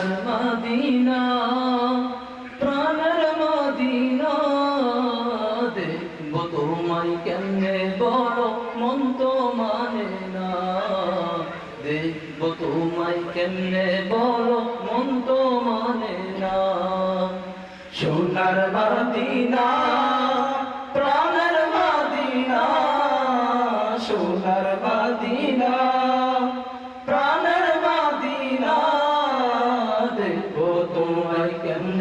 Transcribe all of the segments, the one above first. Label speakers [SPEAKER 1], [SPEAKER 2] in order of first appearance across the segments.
[SPEAKER 1] সোনার Medina. Medina মন মানে না। দেখব তোমায় কেমনে বড় মন মানে সোনার মদিনা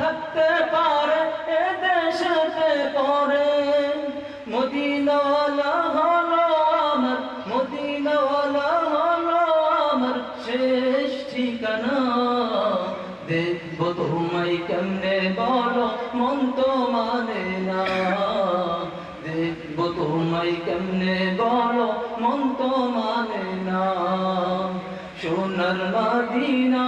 [SPEAKER 1] থাকতে পারে, এ দেশেতে পরে মদিনাওয়ালা হলো আমার, মদিনাওয়ালা হলো আমার শেষ ঠিকানা। দেখব তোমায় কেমনে বলো, মন তো মানে না। দেখব তোমায় কেমনে বলো, মন তো মানে না। সোনার মাদিনা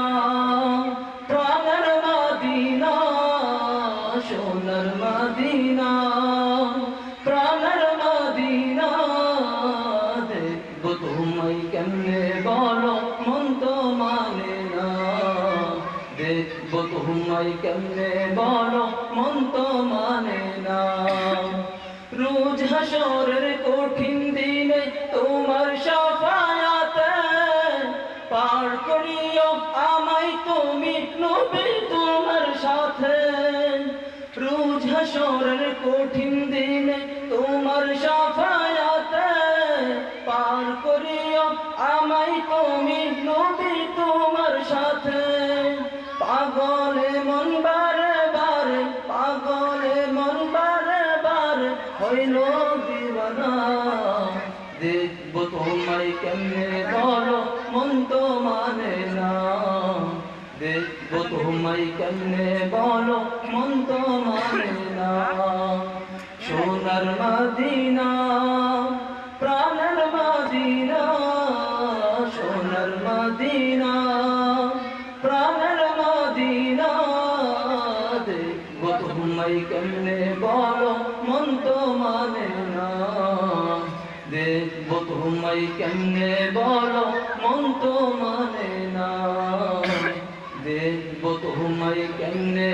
[SPEAKER 1] দেখব তোমায় কেমনে বলো মন তো মানে না। রোজ হাসরের কঠিন দিনে তোমার সাফায়াতে পার করিও আমায় তুমি নবী তোমার সাথে। রোজ হাসরের কঠিন দিনে তোমার সাফায়াতে পার করিও আমায় তুমি নবী তোমার সাথে। পাগলে মন বারে বারে পাগলে মন বারে বারে হইল দিবানা দেখব তোমায় কেমনে বলো মন তো মানে না। দেখব তোমায় কেমনে বলো মন তো মানে না। সোনার মদিনা বলো, মন তো মানে না। দেখব তোমায় কেমনে বলো, মন তো মানে না। দেখব তোমায় কেমনে